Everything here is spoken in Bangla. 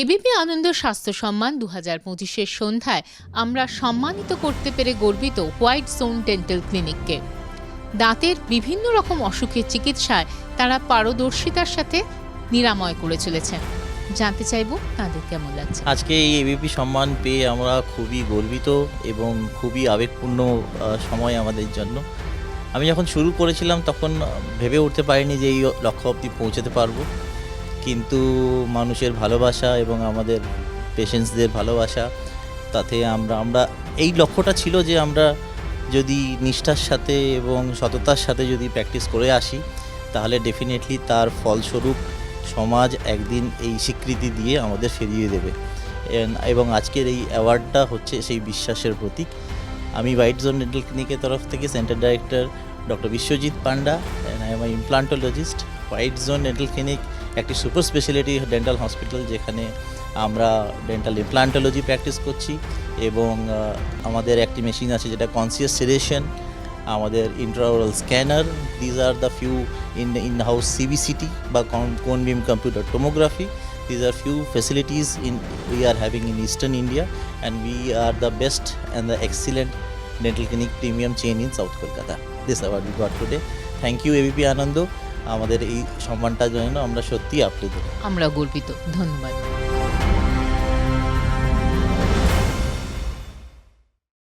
এবিপি আনন্দ স্বাস্থ্য সম্মান দু হাজার পঁচিশের সন্ধ্যায় আমরা সম্মানিত করতে পেরে গর্বিত হোয়াইট জোন ডেন্টাল ক্লিনিককে। দাঁতের বিভিন্ন রকম অসুখের চিকিৎসায় তারা পারদর্শিতার সাথে নিরাময় করে চলেছেন। জানতে চাইব তাদের কেমন লাগছে? আজকে এই এবিপি সম্মান পেয়ে আমরা খুবই গর্বিত এবং খুবই আবেগপূর্ণ সময় আমাদের জন্য। আমি যখন শুরু করেছিলাম তখন ভেবে উঠতে পারিনি যে এই লক্ষ্য অবধি পৌঁছাতে পারব। কিন্তু মানুষের ভালোবাসা এবং আমাদের পেশেন্টসদের ভালোবাসা, তাতে আমরা আমরা, এই লক্ষ্যটা ছিল যে আমরা যদি নিষ্ঠার সাথে এবং সততার সাথে যদি প্র্যাকটিস করে আসি, তাহলে ডেফিনেটলি তার ফলস্বরূপ সমাজ একদিন এই স্বীকৃতি দিয়ে আমাদের ফিরিয়ে দেবে। এবং আজকের এই অ্যাওয়ার্ডটা হচ্ছে সেই বিশ্বাসের প্রতীক। আমি হোয়াইট জোন ডেন্টাল ক্লিনিকের তরফ থেকে centre director doctor Biswajit Panda and I am I implantologist white zone dental clinic একটি সুপার স্পেশালিটি ডেন্টাল হসপিটাল যেখানে আমরা ডেন্টাল ইমপ্লান্টোলজি প্র্যাকটিস করছি এবং আমাদের একটি মেশিন আছে যেটা কনসিয়াস সিলেশন আমাদের intraoral scanner these are the few in in house CBCT বা cone beam computer tomography these are few facilities in we are having in eastern India and we are the best and the excellent dental clinic premium chain in south Kolkata this our god today thank you ABP Ananda আমাদের এই সম্মানটার জন্য আমরা সত্যি আপ্লুত আমরা গর্বিত। ধন্যবাদ।